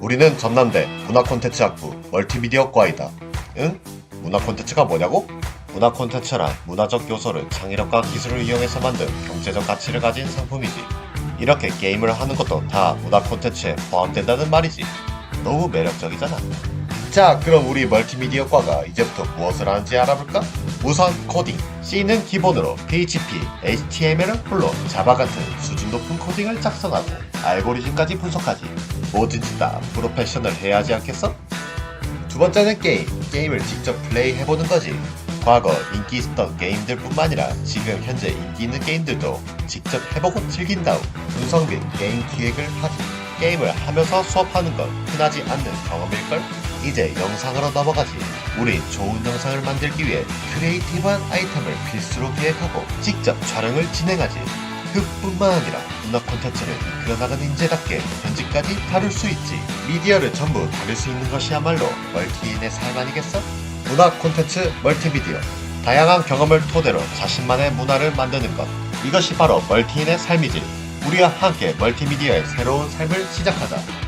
우리는 전남대 문화콘텐츠학부 멀티미디어과이다. 응? 문화콘텐츠가 뭐냐고? 문화콘텐츠란 문화적 요소를 창의력과 기술을 이용해서 만든 경제적 가치를 가진 상품이지. 이렇게 게임을 하는 것도 다 문화콘텐츠에 포함된다는 말이지. 너무 매력적이잖아. 자, 그럼 우리 멀티미디어과가 이제부터 무엇을 하는지 알아볼까? 우선 코딩. C는 기본으로 PHP, HTML을 홀로 자바 같은 수준 높은 코딩을 작성하고 알고리즘까지 분석하지. 뭐든지 다 프로페셔널 해야 하지 않겠어? 두 번째는 게임. 게임을 직접 플레이해보는 거지. 과거 인기 있었던 게임들 뿐만 아니라 지금 현재 인기 있는 게임들도 직접 해보고 즐긴 다음 분석 및 게임 기획을 하지. 게임을 하면서 수업하는 건 흔하지 않는 경험일걸? 이제 영상으로 넘어가지. 우리 좋은 영상을 만들기 위해 크리에이티브한 아이템을 필수로 기획하고 직접 촬영을 진행하지. 그뿐만 아니라 문화 콘텐츠를 이끌어나가는 인재답게 편집까지 다룰 수 있지. 미디어를 전부 다룰 수 있는 것이야말로 멀티인의 삶 아니겠어? 문화 콘텐츠 멀티미디어. 다양한 경험을 토대로 자신만의 문화를 만드는 것. 이것이 바로 멀티인의 삶이지. 우리와 함께 멀티미디어의 새로운 삶을 시작하자.